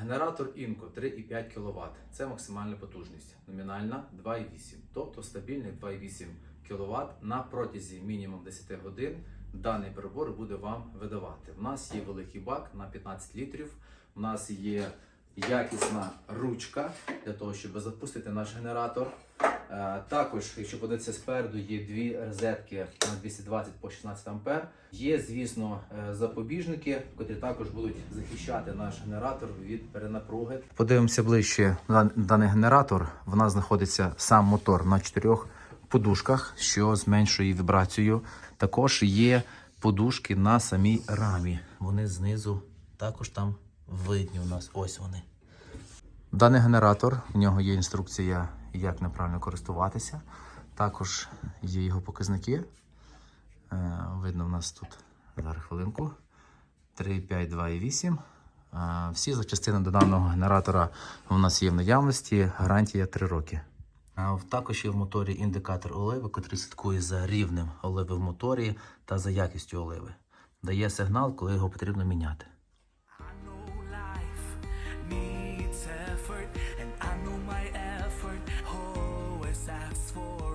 Генератор Інко 3,5 кВт. Це максимальна потужність. Номінальна 2,8. Тобто стабільний 2,8 кВт на протязі мінімум 10 годин даний прибор буде вам видавати. У нас є великий бак на 15 літрів. У нас є якісна ручка для того, щоб запустити наш генератор. Е, Також, якщо подивитися спереду, є дві розетки на 220 по 16 ампер. Є, звісно, е, запобіжники, котрі також будуть захищати наш генератор від перенапруги. Подивимося ближче на даний генератор. В нас знаходиться сам мотор на чотирьох подушках, що зменшує вібрацію. Також є подушки на самій рамі. Вони знизу також там видні у нас. Ось вони. Даний генератор, в нього є інструкція, як неправильно користуватися. Також є його показники. Е, Видно, в нас тут зараз хвилинку. 3,5, 2,8. Е, Всі запчастини до даного генератора у нас є в наявності. Гарантія 3 роки. Також є в моторі індикатор оливи, який слідкує за рівнем оливи в моторі та за якістю оливи. Дає сигнал, коли його потрібно міняти. for.